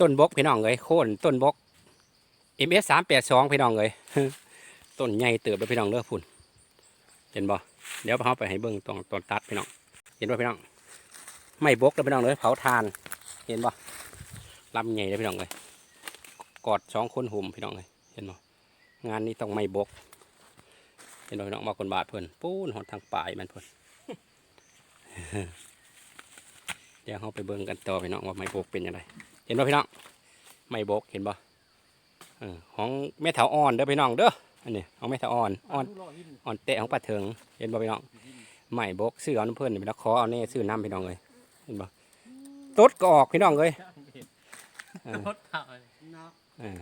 ต้นบกพี่น้องเลยโค่นต้นบก MS สามแปดสองพี่น้องเลยต้นใหญ่เติบเลยพี่น้องเด้อพุ่นเห็นบ่เดี๋ยวเขาไปให้เบิ่งตรงต้นตัดพี่น้อง เห็นบ่พี่น้อง ไม่บกเลยพี่น้องเลยเผาทาน เห็นบ่ลำใหญ่เลยพี่น้องเลยกอดสองคนหุ่มพี่น้องเลยเห็นบ่งานนี้ต้องไม่บก เห็นบ่พี่น้องมาคนบาทเพิ่นปูนหอดทางปลายมันเพิ่นเดี๋ยวเขาไปเบิ่งกันต่อพี่น้องว่าไม่บกเป็นยังไง เห็นบ่พี่น้องไม่บกเห็นบ่เออของแม่เถาอ่อนเด้อพี่น้องเด้ออันนี้ของแม่เถาอ่อนอ่อนอ่อนเตะของป้าเถิงเห็นบ่พี่น้องไม่บกซื้อเอาน้ำเพิ่นนี่พี่น้องขอเอาแน่ซื้อน้ำพี่น้องเลยเห็นบ่ตดก็ออกพี่น้องเลยเออรถเผาเออ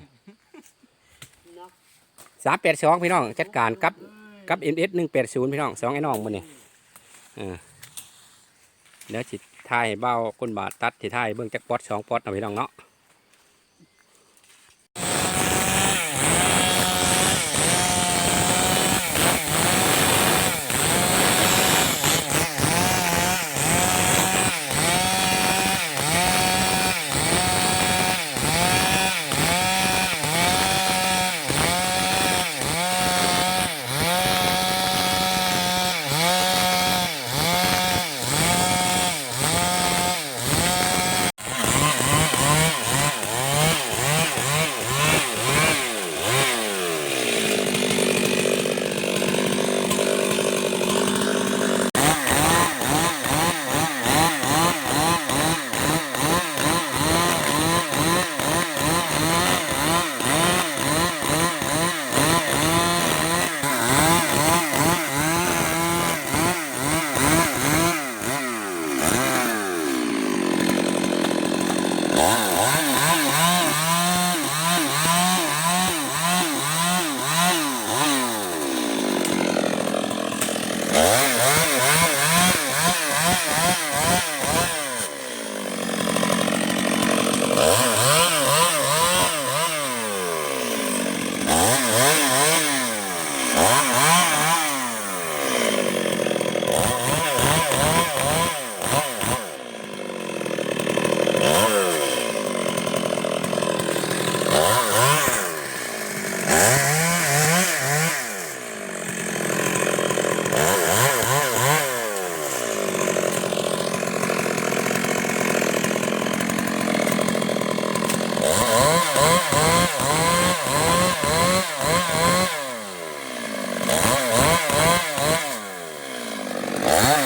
สามแปดสองพี่น้องจัดการกับกับเอ็นเอสหนึ่งแปดศูนย์พี่น้องสองไอ้น้องมันนี่เออเดี๋ยวจิ ถ่ายให้เบ้าก้นบาทตัดจิถ่ายเบื้องจักปอดสองปอดเอาพี่น้องเนาะ Oh, Yeah.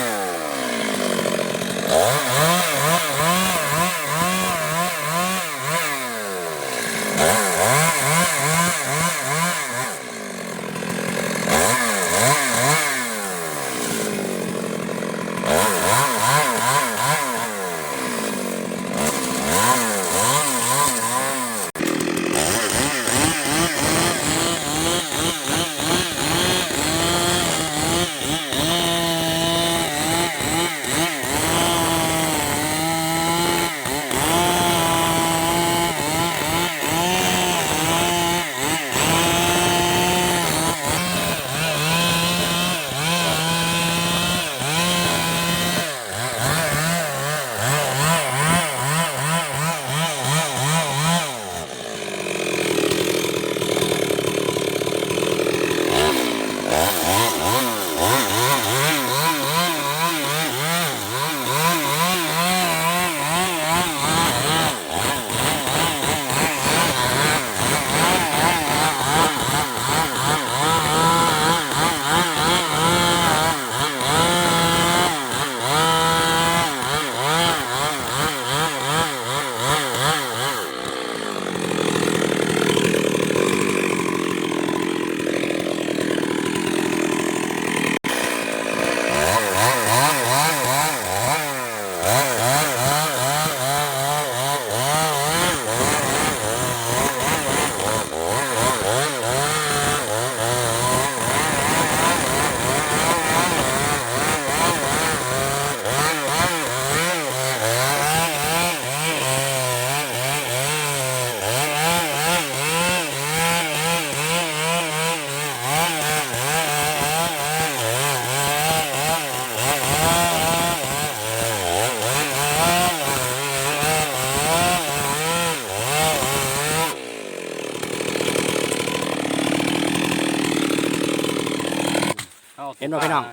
เห็นบ่พี่น้อง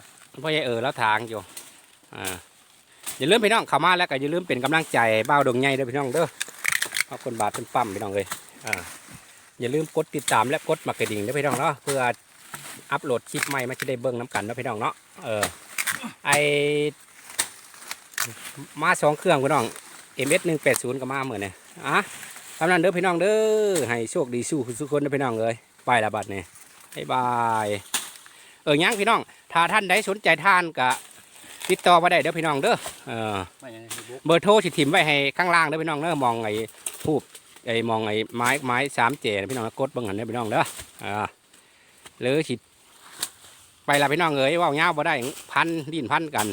พ่อใหญ่เออแล้วทางอยู่อ่าอย่าลืมพี่น้องเข้ามาแล้วก็อย่าลืมเป็นกำลังใจบ้าวดงใหญ่เด้อพี่น้องเด้อขอบคุณบาทเป็นปั๊มพี่น้องเลยอ่าอย่าลืมกดติดตามและกดมากระดิ่งเด้อพี่น้องเนาะเพื่ออัปโหลดคลิปใหม่มาจะได้เบิ่งน้ำกันเนาะพี่น้องเนาะเออไอมาสองเครื่องพี่น้อง MS หนึ่งแปดศูนย์ก็มาเหมือนเนี่ยอะทำนั้นเด้อพี่น้องเด้อให้โชคดีสู้ทุกคนเด้อพี่น้องเลยไปละบัดเนี่ยบ๊ายบาย เออยังพี่น้องถ้าท่านใดสนใจท่านก็ติดต่อมาได้เด้อพี่น้องเด้อเออไม่ยังในบุ๊กเบอร์โทรสิถิ่มไว้ให้ข้างล่างเด้อพี่น้องเด้อมองไอ้ทูบไอ้มองไอ้ไม้ไม้สามเจนะพี่น้องกดเบิ่งหันเด้อพี่น้องเด้ออ่าหรือสิไปละพี่น้องเอ้ยเว่าเงาวบ่ได้พันดิ้นพันกัน